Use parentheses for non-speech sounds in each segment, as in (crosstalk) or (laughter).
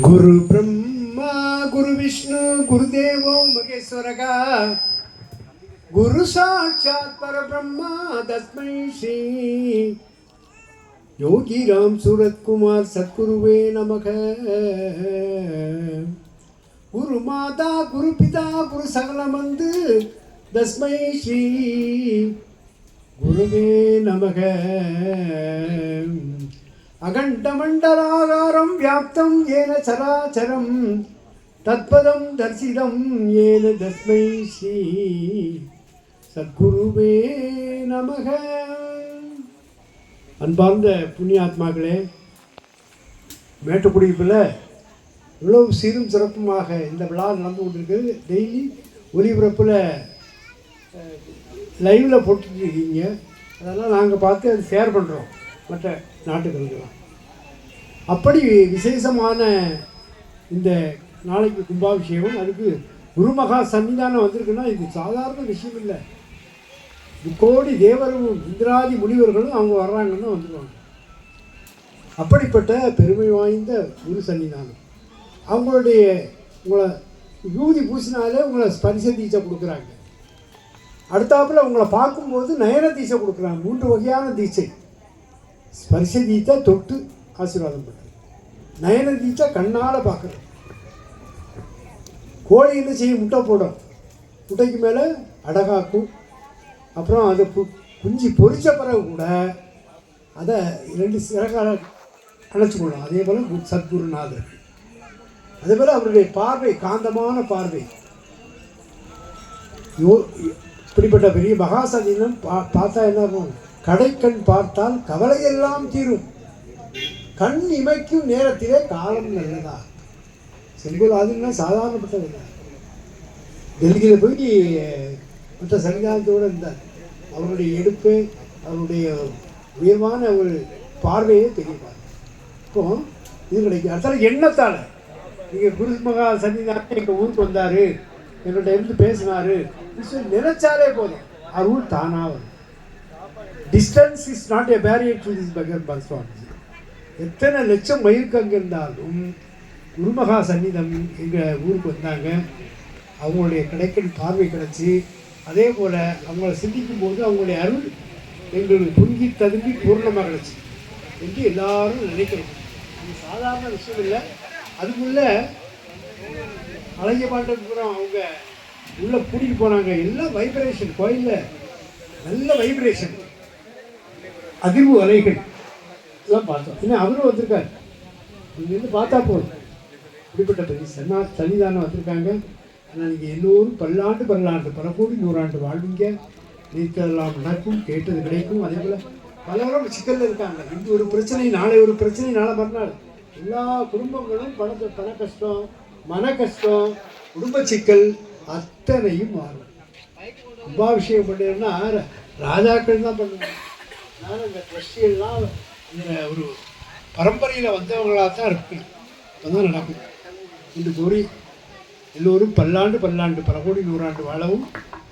குரு பிரம்மா குரு விஷ்ணு குருதேவோ மகேஸ்வரக. குரு சாட்சாத் பரபிரம்மா தஸ்மை ஸ்ரீ. யோகிராம் சூரத்குமார் சத்குருவே நமக. குரு மாதா குரு பிதா குரு சகலமந்து தஸ்மை ஸ்ரீ. குருவே நமக. அகண்டமண்டலாகாரம் வியாப்தம் ஏன சராச்சரம் தத்பதம் தரிசிதம் ஏன தஸ்மை ஸ்ரீ சத்குருவே நமக. அன்பார்ந்த புண்ணியாத்மாக்களே மேட்டுக்குடிப்பில் இவ்வளவு சீரும் சிறப்புமாக இந்த விழா நடந்து கொண்டிருக்கிறது. டெய்லி ஒலிபரப்பில் லைவில் போட்டுருக்கீங்க அதெல்லாம் நாங்கள் பார்த்து அதை ஷேர் பண்ணுறோம் மற்ற நாட்டுகளுக்கெல்லாம் அப்படி விசேஷமான இந்த நாளைக்கு கும்பாபிஷேகம் அதுக்கு குருமகா சன்னிதானம் வந்திருக்குன்னா இது சாதாரண விஷயம் இல்லை. கோடி தேவரும் இந்திராதி முனிவர்களும் அவங்க வர்றாங்கன்னா வந்துடுவாங்க அப்படிப்பட்ட பெருமை வாய்ந்த குரு சன்னிதானம் அவங்களுடைய உங்களை யூதி பூசினாலே உங்களை ஸ்பரிச தீட்சை கொடுக்குறாங்க. அடுத்தாப்புல உங்களை பார்க்கும்போது நயன தீட்சை கொடுக்குறாங்க. மூன்று வகையான தீட்சை. ஸ்பர்ஷ தீட்சை தொட்டு ஆசீர்வாதம் பண்ணுறது நயன தீட்சை கண்ணால் பார்க்குறது. கோழி என்ன செய்யும்? முட்டை போடும். முட்டைக்கு மேலே அடகாக்கும். அப்புறம் அதை கு குஞ்சு பொரிச்ச பிறகு கூட அதை ரெண்டு சிறகால அணைச்சிக்கொள்ளும் அதே போல் சத்குருநாதர் அதே போல் அவருடைய பார்வை காந்தமான பார்வை. யோ இப்படிப்பட்ட பெரிய மகாசதினம் பா பார்த்தா என்ன ஆகும்? கடைக்கண் பார்த்தால் கவலையெல்லாம் தீரும். கண் இமைக்கும் நேரத்திலே காலம் நல்லதா? செங்கோல் ஆதினா சாதாரணப்பட்டது டெல்லியில் போய் மற்ற சன்னிதானத்தோடு இருந்தார். அவருடைய எடுப்பு அவருடைய உயர்வான ஒரு பார்வையே தெரியுமார் இப்போ இது கிடைக்கும். அத்தனை எண்ணத்தால் நீங்கள் குரு மகா சன்னிதானம் எங்கள் ஊருக்கு வந்தார். எங்கள்கிட்ட இருந்து பேசினார். நினைச்சாலே போதும். அருள் தானாக வரும். Distance is not a barrier to this பகர் பகவான் எத்தனை லட்சம் மயிருக்கு அங்கே இருந்தாலும் குருமகா சன்னிதம் எங்கள் ஊருக்கு வந்தாங்க அவங்களுடைய கிடைக்கல் பார்வை கிடச்சி அதே போல் அவங்கள சிந்திக்கும் போது அவங்களுடைய அருள் எங்களுக்கு துங்கி ததும்பி பூர்ணமாக கிடச்சி என்று எல்லாரும் நினைக்கிறோம். இது சாதாரண விஷயம் இல்லை. அதுக்குள்ளே அழகிய பாண்டபுரம் அவங்க உள்ளே கூட்டிகிட்டு போனாங்க. எல்லாம் வைப்ரேஷன் கோயிலில் நல்ல வைப்ரேஷன் அதிர்வு அலைகள். எல்லாம் பார்த்தோம். ஏன்னா அவரும் வந்திருக்காரு. இங்கேருந்து பார்த்தா போதும். இப்படிப்பட்ட பெரிய சன்னா சன்னிதானம் வந்திருக்காங்க. ஆனால் நீங்கள் எல்லோரும் பல்லாண்டு பல்லாண்டு பல கோடி நூறாண்டு வாழ்வீங்க. நினைத்ததெல்லாம் நடக்கும் கேட்டது கிடைக்கும். அதே போல் பலரும் சிக்கலில் இருக்காங்க. இன்று ஒரு பிரச்சனை நாளை ஒரு பிரச்சனை நாளை மறுநாள். எல்லா குடும்பங்களும் பணத்தை பண கஷ்டம் மன கஷ்டம் குடும்ப சிக்கல் அத்தனையும் மாறும். கும்பாபிஷேகம் பண்ணுறதுன்னா ராஜாக்கள் தான் பண்ணுவாங்க. அதனால் இந்த ட்ரஸ்டியெல்லாம் இந்த ஒரு பரம்பரையில் வந்தவங்களாக தான் இருக்கு. அப்பதான் நடக்கும் இன்று கூறி எல்லோரும் பல்லாண்டு பல்லாண்டு பல கோடி நூறாண்டு வாழவும்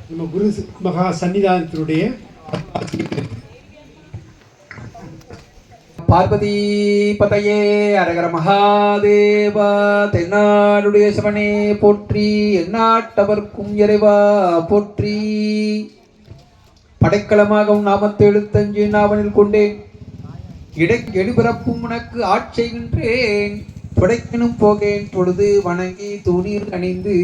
நம்ம குரு மகா சன்னிதானத்தினுடைய பார்வதி பதையே அரகர மகாதேவா தென்னாடுடைய சிவனே போற்றி எந்நாட்டவர்க்கும் இறைவா போற்றி. படைக்கலமாகவும் நாமத்தை எழுத்தஞ்சு நாவனில் கொண்டேன். இடை எடுபிறப்பும் உனக்கு ஆட்செய்கின்றேன் துடைக்கணும் போகேன். தொழுது வணங்கி துணீர் அணிந்து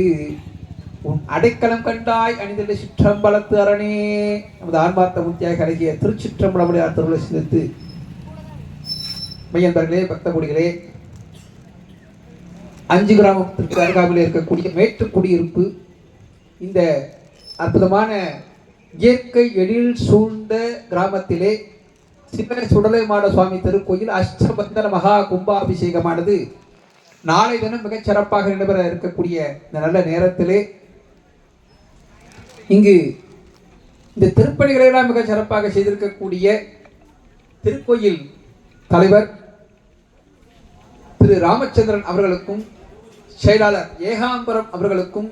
உன் அடைக்கலம் கண்டாய். அணிந்துள்ள சிற்றம்பலத்து அரணே. நமது ஆன்மார்த்த முத்தியாக அழகிய திருச்சிற்றம்பலமுடையார் திருவிழா சிந்தித்து மையன்பர்களே பக்தகுடிகளே அஞ்சு கிராமத்திற்கு அருகாமையில் இருக்கக்கூடிய மேட்டு குடியிருப்பு இந்த அற்புதமான இயற்கை எழில் சூழ்ந்த கிராமத்திலே சிவ சுடலைமாட சுவாமி திருக்கோயில் அஷ்டபந்தன மகா கும்பாபிஷேகமானது. நாளை தினம் மிகச் சிறப்பாக நடைபெற இருக்கக்கூடிய இந்த நல்ல நேரத்திலே இங்கு இந்த திருப்பணிகளை எல்லாம் மிகச் சிறப்பாக செய்திருக்கக்கூடிய திருக்கோயில் தலைவர் திரு ராமச்சந்திரன் அவர்களுக்கும் செயலாளர் ஏகாம்பரம் அவர்களுக்கும்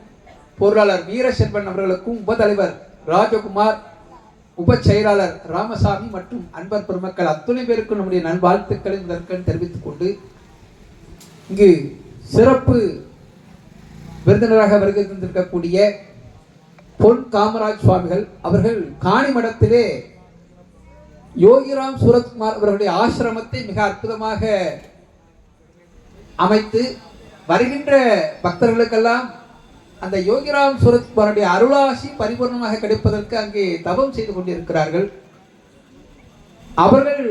பொருளாளர் வீரசெல்வன் அவர்களுக்கும் உபதலைவர் ராஜகுமார் உப செயலாளர் ராமசாமி மற்றும் அன்பர் பெருமக்கள் அத்துணை பேருக்கு நம்முடைய நல்வாழ்த்துக்களை முதற்கண் தெரிவித்துக் கொண்டு இங்கு சிறப்பு விருந்தினராக வருகை தந்திருக்கக்கூடிய பொன் காமராஜ் சுவாமிகள். அவர்கள் காணி மடத்திலே யோகிராம் சூரத்குமார் அவர்களுடைய ஆசிரமத்தை மிக அற்புதமாக அமைத்து வருகின்ற பக்தர்களுக்கெல்லாம் அந்த யோகிராம் சூரத்குமாருடைய அருளாசி பரிபூர்ணமாக கிடைப்பதற்கு அங்கே தவம் செய்து கொண்டிருக்கிறார்கள். அவர்கள்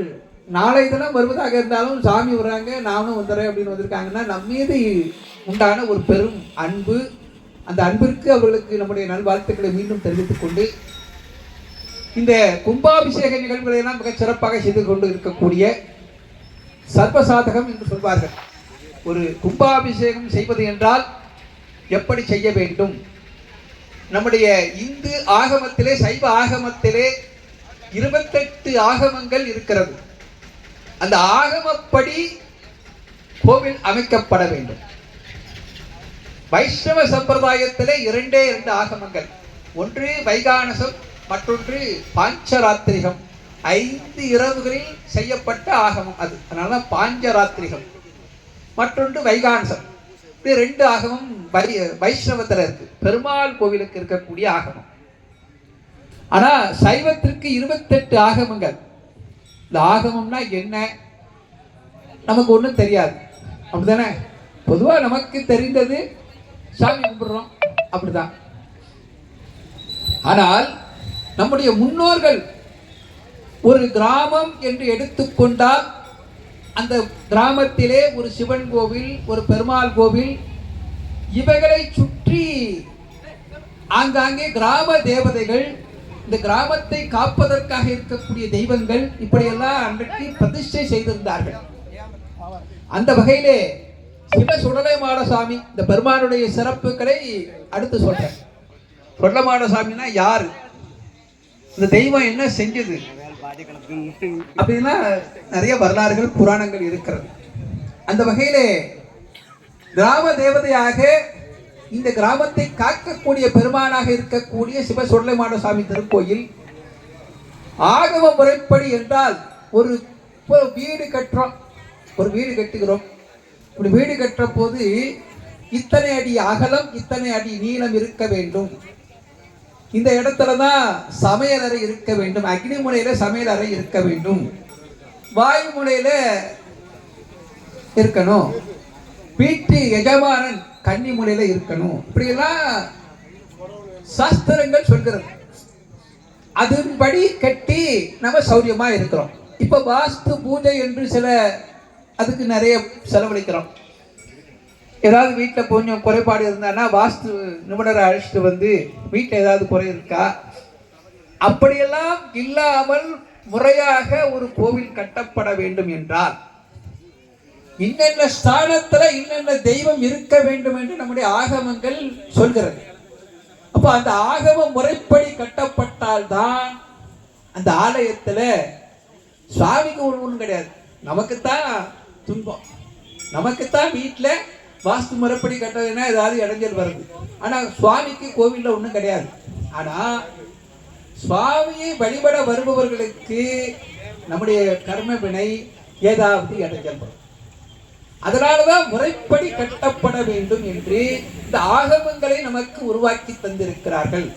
நாளை தினம் வருவதாக இருந்தாலும் சாமி வர்றாங்க நானும் வந்துடுறேன் அப்படின்னு வந்திருக்காங்கன்னா நம் மீது உண்டான ஒரு பெரும் அன்பு அந்த அன்பிற்கு அவர்களுக்கு நம்முடைய நல்வாழ்த்துக்களை மீண்டும் தெரிவித்துக் கொண்டு இந்த கும்பாபிஷேக நிகழ்வுகளை எல்லாம் மிகச் சிறப்பாக செய்து கொண்டு இருக்கக்கூடிய சர்வசாதகம் என்று சொல்வார்கள். ஒரு கும்பாபிஷேகம் செய்வது என்றால் எப்படி செய்ய வேண்டும்? நம்முடைய இந்து ஆகமத்திலே சைவ ஆகமத்திலே இருபத்தெட்டு ஆகமங்கள் இருக்கிறது. அந்த ஆகமப்படி கோவில் அமைக்கப்பட வேண்டும். வைஷ்ணவ சம்பிரதாயத்திலே இரண்டே இரண்டு ஆகமங்கள். ஒன்று வைகானசம் மற்றொன்று பாஞ்சராத்திரிகம். ஐந்து இரவுகளில் செய்யப்பட்ட ஆகமம் அது. அதனால பாஞ்சராத்திரிகம். மற்றொன்று வைகானசம். இது ரெண்டு ஆகமும் வை வைஷ்ணவத்தில் இருக்கு. பெருமாள் கோவிலுக்கு இருக்கக்கூடிய ஆகமம். ஆனா சைவத்திற்கு இருபத்தெட்டு ஆகமங்கள். இந்த ஆகமம்னா என்ன? நமக்கு ஒன்றும் தெரியாது. அப்படிதானே பொதுவாக நமக்கு தெரிந்தது சாமி கும்பிடுறோம். அப்படிதான். ஆனால் நம்முடைய முன்னோர்கள் ஒரு கிராமம் என்று எடுத்துக்கொண்டால் அந்த கிராமத்திலே ஒரு சிவன் கோவில் ஒரு பெருமாள் கோவில் இவைகளை சுற்றி ஆங்காங்கே கிராம தேவதைகள் இந்த கிராமத்தை காப்பதற்காக இருக்கக்கூடிய தெய்வங்கள் இப்படியெல்லாம் அன்றைக்கு பிரதிஷ்டை செய்திருந்தார்கள். அந்த வகையிலே சிவ சுடலைமாடசாமி இந்த பெருமானுடைய சிறப்புகளை அடுத்து சொல்றேன். சுடலமாடசாமினா யார் யாரு? இந்த தெய்வம் என்ன செஞ்சது? அப்படின்னா நிறைய வரலாறுகள் புராணங்கள் இருக்கிறது. அந்த வகையிலே கிராம தேவதையாக இந்த கிராமத்தை காக்கக்கூடிய பெருமானாக இருக்கக்கூடிய சிவ சுடலைமாட சாமி திருக்கோயில் ஆகம முறைப்படி என்றால் ஒரு வீடு கட்டுறோம். ஒரு வீடு கட்டுகிறோம். இப்படி வீடு கட்டுற போது இத்தனை அடி அகலம் இத்தனை அடி நீளம் இருக்க வேண்டும். இந்த இடத்துல தான் சமையலறை இருக்க வேண்டும். அக்னி முனையில சமையலறை இருக்க வேண்டும். வாயு முனையில இருக்கணும். வீட்டு எஜமானன் கன்னி முனையில இருக்கணும். இப்படியெல்லாம் சாஸ்திரங்கள் சொல்கிறது. அதன்படி கட்டி நம்ம சௌரியமாக இருக்கிறோம். இப்போ வாஸ்து பூஜை என்று சில அதுக்கு நிறைய செலவழிக்கிறோம். ஏதாவது வீட்டில் கொஞ்சம் குறைபாடு இருந்தான்னா வாஸ்து நிபுணரை அழைச்சிட்டு வந்து வீட்டில் ஏதாவது குறை இருக்கா? அப்படியெல்லாம் இல்லாமல் முறையாக ஒரு கோவில் கட்டப்பட வேண்டும் என்றால் இன்னென்ன ஸ்தானத்துல இன்னென்ன தெய்வம் இருக்க வேண்டும் என்று நம்முடைய ஆகமங்கள் சொல்கிறது. அப்போ அந்த ஆகம முறைப்படி கட்டப்பட்டால்தான் அந்த ஆலயத்துல சுவாமிக்கு ஒரு ஒன்றும் கிடையாது. நமக்குத்தான் துன்பம். நமக்குத்தான் வீட்டில் வாஸ்து முறைப்படி கட்டதுன்னா ஏதாவது இடைஞ்சல் வருது. ஆனால் சுவாமிக்கு கோவிலில் ஒன்றும் கிடையாது. ஆனால் சுவாமியை வழிபட வருபவர்களுக்கு நம்முடைய கர்ம வினை ஏதாவது இடைஞ்சல் வரும். அதனாலதான் முறைப்படி கட்டப்பட வேண்டும் என்று இந்த ஆகமங்களை நமக்கு உருவாக்கி தந்திருக்கிறார்கள்.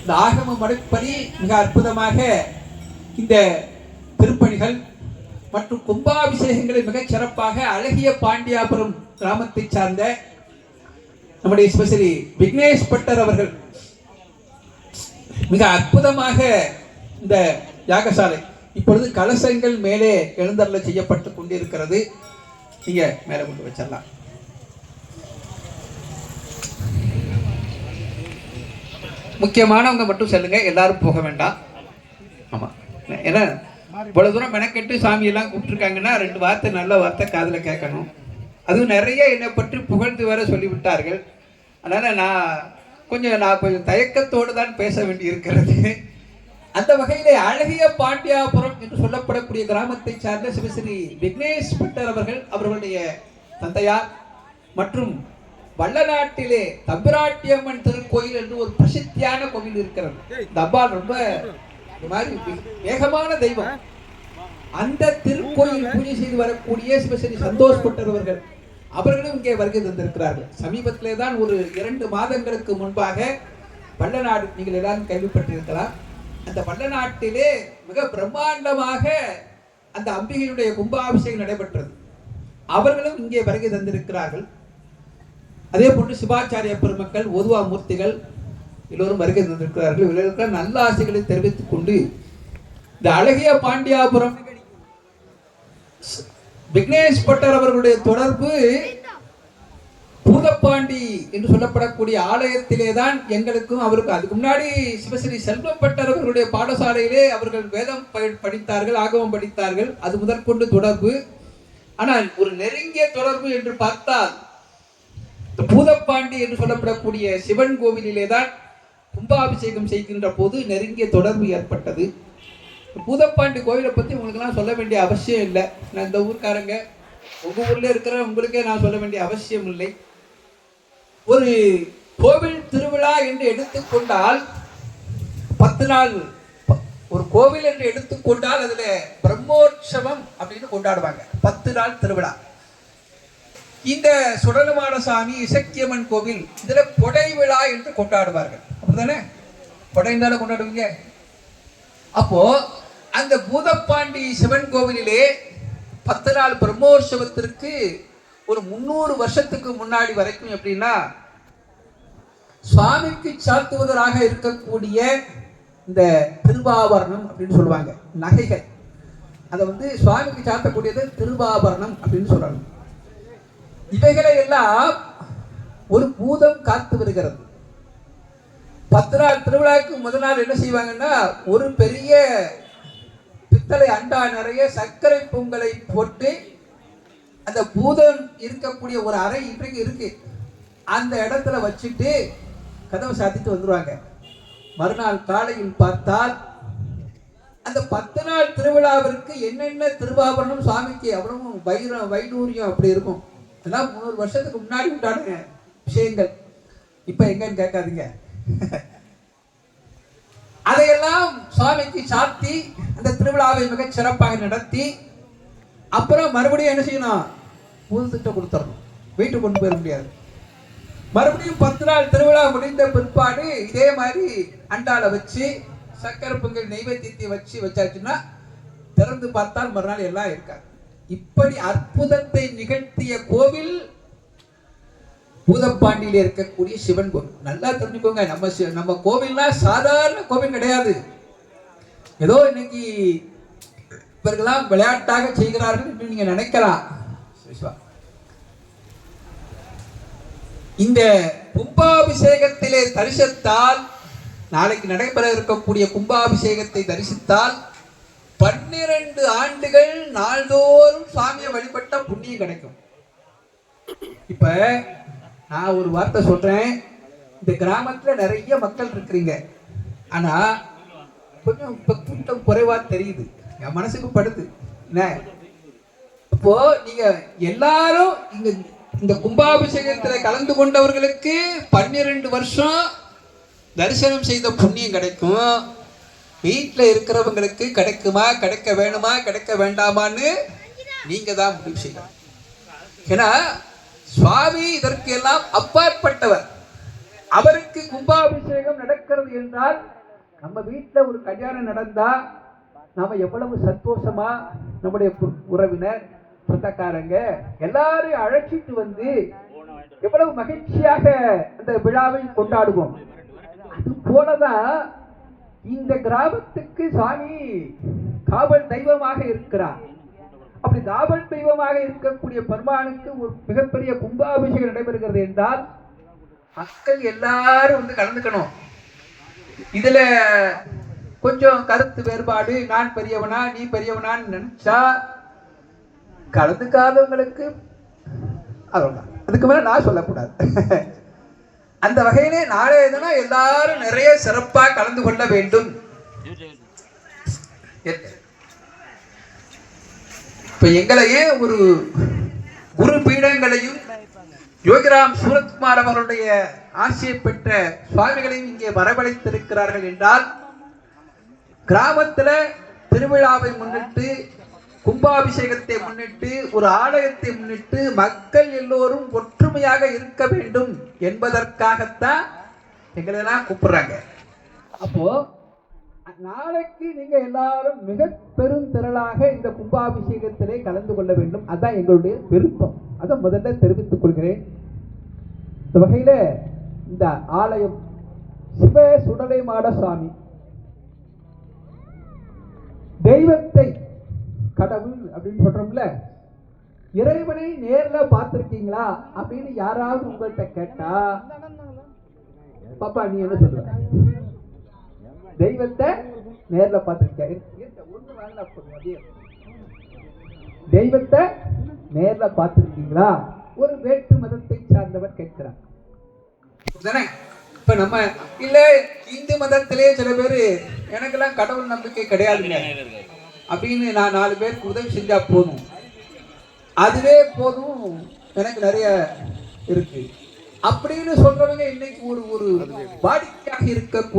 இந்த ஆகம முறைப்படி மிக அற்புதமாக இந்த திருப்பணிகள் மற்றும் கும்பாபிஷேகங்களை மிகச் சிறப்பாக அழகிய பாண்டியாபுரம் கிராமத்தை சார்ந்த நம்முடைய ஸ்பெஷலி விக்னேஷ் பட்டர் அவர்கள் மிக அற்புதமாக இந்த யாகசாலை இப்பொழுது கலசங்கள் மேலே எழுந்தருள செய்யப்பட்டு கொண்டிருக்கிறது. நீங்க மேலே கொண்டு வச்சிடலாம். முக்கியமானவங்க மட்டும் செல்லுங்க எல்லாரும் போக வேண்டாம். ஆமா. ஏன்னா இவ்வளவு தூரம் மெனக்கெட்டு சாமி எல்லாம் கூப்பிட்டுருக்காங்கன்னா ரெண்டு வார்த்தை நல்ல வார்த்தை காதுல கேட்கணும். அதுவும் நிறைய என்னை பற்றி புகழ்ந்து வேற சொல்லிவிட்டார்கள். அதனால நான் கொஞ்சம் நான் கொஞ்சம் தயக்கத்தோடு தான் பேச வேண்டி இருக்கிறது அந்த வகையிலே அழகிய பாண்டியாபுரம் என்று சொல்லப்படக்கூடிய கிராமத்தை சார்ந்த சிவஸ்ரீ விக்னேஷ் பட்டர் அவர்கள் அவர்களுடைய தந்தையார் மற்றும் வள்ளநாட்டிலே தம்பிராட்டியம்மன் திருக்கோயில் என்று ஒரு பிரசித்தியான கோவில் இருக்கிறது. இந்த அம்பாள் ரொம்ப ஒரு மாதிரி வே- வேகமான தெய்வம். அந்த திருக்கோயில் பூஜை செய்து வரக்கூடிய சிவஸ்ரீ சந்தோஷ் பட்டர் அவர்களும் இங்கே வருகை தந்திருக்கிறார்கள். சமீபத்திலே தான் ஒரு இரண்டு மாதங்களுக்கு முன்பாக பள்ளநாடு நீங்கள் எல்லாரும் கேள்விப்பட்டிருக்கலாம். அந்த பள்ளநாட்டிலே மிக பிரம்மாண்டமாக அந்த அம்பிகையுடைய கும்பாபிஷேகம் நடைபெற்றது. அவர்களும் இங்கே வருகை தந்திருக்கிறார்கள். அதே போன்று சிவாச்சாரிய பெருமக்கள் ஒதுவா மூர்த்திகள் எல்லோரும் வருகை தந்திருக்கிறார்கள். இவர்களுக்கு நல்ல ஆசைகளை தெரிவித்துக் கொண்டு இந்த அழகிய பாண்டியாபுரம் விக்னேஷ் பட்டர் அவர்களுடைய தொடர்பு பூதப்பாண்டி என்று சொல்லப்படக்கூடிய ஆலயத்திலே தான் எங்களுக்கும் அவருக்கு அதுக்கு முன்னாடி சிவஸ்ரீ செல்வம் பட்டர் அவர்களுடைய பாடசாலையிலே அவர்கள் வேதம் ப- படித்தார்கள் ஆகவம் படித்தார்கள். அது முதற்கொண்டு தொடர்பு. ஆனால் ஒரு நெருங்கிய தொடர்பு என்று பார்த்தால் பூதப்பாண்டி என்று சொல்லப்படக்கூடிய சிவன் கோவிலிலே தான் கும்பாபிஷேகம் செய்கின்ற போது நெருங்கிய தொடர்பு ஏற்பட்டது. பூதப்பாண்டி கோவிலை பற்றி உங்களுக்கெல்லாம் சொல்ல வேண்டிய அவசியம் இல்லை. நான் இந்த ஊர்க்காரங்க. உங்கள் ஊரில் இருக்கிற உங்களுக்கே நான் சொல்ல வேண்டிய அவசியம் இல்லை. ஒரு கோவில் திருவிழா என்று எடுத்துக்கொண்டால் பத்து நாள் ஒரு கோவில் என்று எடுத்துக்கொண்டால் அதில் பிரம்மோற்சவம் அப்படின்னு கொண்டாடுவாங்க. பத்து நாள் திருவிழா. இந்த சுடலுமான சாமி இசக்கியம்மன் கோவில் இதுல கொடை விழா என்று கொண்டாடுவார்கள். அப்படிதானே கொடை கொண்டாடுவீங்க. அப்போ அந்த பூதப்பாண்டி சிவன் கோவிலிலே பத்து நாள் பிரம்மோற்சவத்திற்கு ஒரு முன்னூறு வருஷத்துக்கு முன்னாடி வரைக்கும் எப்படின்னா சுவாமிக்கு சாத்துவதராக இருக்கக்கூடிய இந்த திருவாபரணம் அப்படின்னு சொல்லுவாங்க. நகைகள். அதை வந்து சுவாமிக்கு சாத்தக்கூடியது திருவாபரணம் அப்படின்னு சொல்றாங்க இவைகளை எல்லாம் ஒரு பூதம் காத்து வருகிறது. பத்து நாள் திருவிழாவுக்கு முதல் நாள் என்ன செய்வாங்கன்னா ஒரு பெரிய பித்தளை அண்டா நிறைய சர்க்கரை பொங்கலை போட்டு அந்த பூதம் இருக்கக்கூடிய ஒரு அறை இன்றைக்கு இருக்கு. அந்த இடத்துல வச்சுட்டு கதவை சாத்திட்டு வந்துருவாங்க. மறுநாள் காலையில் பார்த்தால் அந்த பத்து நாள் திருவிழாவிற்கு என்னென்ன திருவாபரணம் சுவாமிக்கு அவ்வளவு வைரம் வைடூரியம் அப்படி இருக்கும். அதெல்லாம் முந்நூறு வருஷத்துக்கு முன்னாடி உண்டான விஷயங்கள். இப்போ எங்கன்னு கேட்காதீங்க. (laughs) அதையெல்லாம் சுவாமிக்கு சாத்தி அந்த திருவிழாவை மிகச் சிறப்பாக நடத்தி அப்புறம் மறுபடியும் என்ன செய்யணும்? புதுத்திட்ட கொடுத்துடணும். வீட்டுக்கு கொண்டு போயிட முடியாது. மறுபடியும் பத்து நாள் திருவிழா முடிந்த பிற்பாடு இதே மாதிரி அண்டால வச்சு சக்கரை பொங்கல் நெய்வேத்தியத்தை வச்சு வச்சாச்சுன்னா திறந்து பார்த்தால் மறுநாள் எல்லாம் இருக்காது. இப்படி அற்புதத்தை நிகழ்த்திய கோவில் பூதப்பாண்டியில இருக்கக்கூடிய சிவன் கோவில் நல்லா தெரிஞ்சுக்கோங்க நம்ம நம்ம கோவில்னா சாதாரண கோவில் கிடையாது. ஏதோ இன்னைக்கு இவர்களாம் விளையாட்டாக செய்கிறார்கள் என்று நீங்க நினைக்கலாம். இந்த கும்பாபிஷேகத்திலே தரிசித்தால் நாளைக்கு நடைபெற இருக்கக்கூடிய கும்பாபிஷேகத்தை தரிசித்தால் பன்னிரண்டு ஆண்டுகள் நாள்தோறும் சாமியை வழிபட்ட புண்ணியம் கிடைக்கும். இப்ப நான் ஒரு வார்த்தை சொல்கிறேன் இந்த கிராமத்தில் நிறைய மக்கள் இருக்கிறீங்க. ஆனால் கொஞ்சம் இப்போ கூட்டம் குறைவாக தெரியுது. என் மனசுக்கு படுது. என்ன? இப்போ நீங்கள் எல்லாரும் இங்கே இந்த கும்பாபிஷேகத்தில் கலந்து கொண்டவர்களுக்கு பன்னிரெண்டு வருஷம் தரிசனம் செய்த புண்ணியம் கிடைக்கும். வீட்டில் இருக்கிறவங்களுக்கு கிடைக்குமா கிடைக்க வேணுமா கிடைக்க வேண்டாமான்னு நீங்கள் தான் முடிவு செய்யணும். ஏன்னா சுவாமி இதற்கு எல்லாம் அப்பாற்பட்டவர். அவருக்கு கும்பாபிஷேகம் நடக்கிறது என்றால் நம்ம வீட்டில் ஒரு கல்யாணம் நடந்தா நாம எவ்வளவு சந்தோஷமா நம்முடைய உறவினர் சொந்தக்காரங்க எல்லாரையும் அழைச்சிட்டு வந்து எவ்வளவு மகிழ்ச்சியாக அந்த விழாவை கொண்டாடுவோம். அது போலதான் இந்த கிராமத்துக்கு சாமி காவல் தெய்வமாக இருக்கிறார். அப்படி தாபன் தெய்வமாக இருக்கக்கூடிய பெருமானுக்கு ஒரு மிகப்பெரிய கும்பாபிஷேகம் நடைபெறுகிறது என்றால் மக்கள் எல்லாரும் வந்து கலந்துக்கணும். இதுல கொஞ்சம் கருத்து வேறுபாடு நான் பெரியவனா நீ பெரியவனான்னு நினைச்சா கலந்துக்காதவங்களுக்கு அதான் அதுக்கு மேல நான் சொல்லக்கூடாது. அந்த வகையிலே நாளைய தினம் எல்லாரும் நிறைய சிறப்பாக கலந்து கொள்ள வேண்டும். இப்ப எங்களையே ஒரு குரு பீடங்களையும் யோகிராம் சூரத்குமார் அவர்களுடைய ஆசையை பெற்ற சுவாமிகளையும் இங்கே வரவழைத்திருக்கிறார்கள் என்றால் கிராமத்துல திருவிழாவை முன்னிட்டு கும்பாபிஷேகத்தை முன்னிட்டு ஒரு ஆலயத்தை முன்னிட்டு மக்கள் எல்லோரும் ஒற்றுமையாக இருக்க வேண்டும் என்பதற்காகத்தான் எங்களெல்லாம் கூப்பிடுறாங்க. அப்போ நாளைக்கு நீங்க எல்லாரும் மிக பெரும் திரளாக இந்த கும்பாபிஷேகத்திலே கலந்து கொள்ள வேண்டும். அதான் எங்களுடைய விருப்பம். அதை முதல்ல தெரிவித்துக் கொள்கிறேன். இந்த வகையில இந்த ஆலயம் சிவ சுடலை மாட சுவாமி. தெய்வத்தை கடவுள் அப்படின்னு சொல்றோம்ல. இறைவனை நேர்ல பார்த்திருக்கீங்களா அப்படின்னு யாராவது உங்கள்கிட்ட கேட்டா பாப்பா நீ என்ன சொல்ற தெய்வத்தை நேர்ல பார்த்துருக்கேன். தெய்வத்தை நேர்ல பார்த்துருக்கீங்களா? ஒரு வேற்று மதத்தை சார்ந்தவர் கேட்கிறார். இப்ப நம்ம இல்ல இந்து மதத்திலே சில பேர் எனக்கெல்லாம் கடவுள் நம்பிக்கை கிடையாதுங்க அப்படின்னு நான் நாலு பேருக்கு உதவி செஞ்சா போதும். அதுவே போதும் எனக்கு நிறைய இருக்கு. அப்படின்னு சொல்றவங்க இன்னைக்கு ஒரு ஒரு வாடிக்கையாக இருக்க